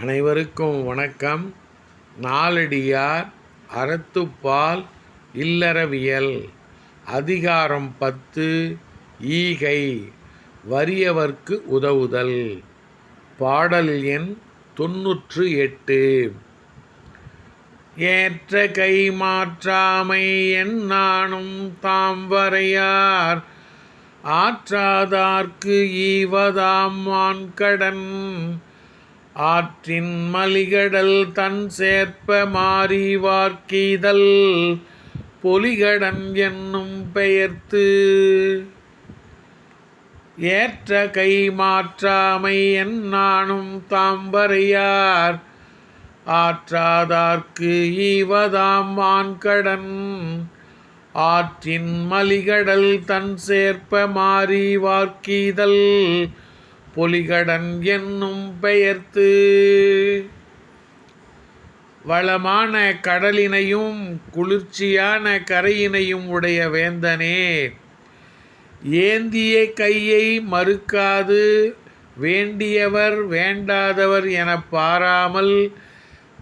அனைவருக்கும் வணக்கம். நாலடியார் அறத்துப்பால் இல்லறவியல். அதிகாரம் பத்து ஈகை வறியவர்க்கு உதவுதல். பாடல் எண் தொன்னூற்று எட்டு. ஏற்ற கை மாற்றாமை என்னானும் தாம் வரையார். ஆற்றாதார்க்கு ஈவதாம் வான்கடன். ஆற்றின் மலிகடல் தன் சேர்ப்ப மாறி வார்க்கீதல் பொலிகடன் என்னும் பெயர்த்து. ஏற்ற கை மாற்றாமை என்னானும் தாம்பரையார் ஆற்றாதார்க்கு ஈவதாம் வான்கடன் ஆற்றின் மலிகடல் தன் சேர்ப்ப மாறி வார்க்கீதல் பொலிகடன் என்னும் பெயர்த்து. வளமான கடலினையும் குளிர்ச்சியான கரையினையும் உடைய வேந்தனே ஏந்திய கையை மறுக்காது வேண்டியவர் வேண்டாதவர் என பாராமல்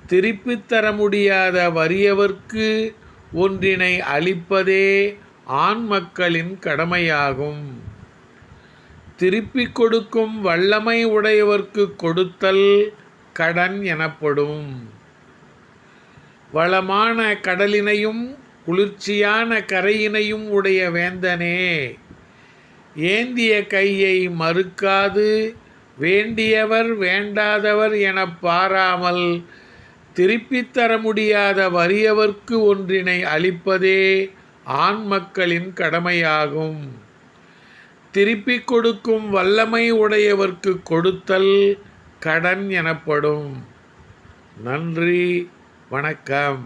திருப்பித் தர முடியாத வறியவர்க்கு ஒன்றினை அளிப்பதே ஆண் மக்களின் கடமையாகும். திருப்பிக் கொடுக்கும் வல்லமை உடையவர்க்கு கொடுத்தல் கடன் எனப்படும். வளமான கடலினையும் குளிர்ச்சியான கரையினையும் உடைய வேந்தனே ஏந்திய கையை மறுக்காது வேண்டியவர் வேண்டாதவர் எனப் பாராமல் திருப்பித் தர முடியாத வறியவர்க்கு ஒன்றினை அளிப்பதே ஆண் மக்களின் கடமையாகும். திருப்பிக் கொடுக்கும் வல்லமை உடையவர்க்கு கொடுத்தல் கடன் எனப்படும். நன்றி வணக்கம்.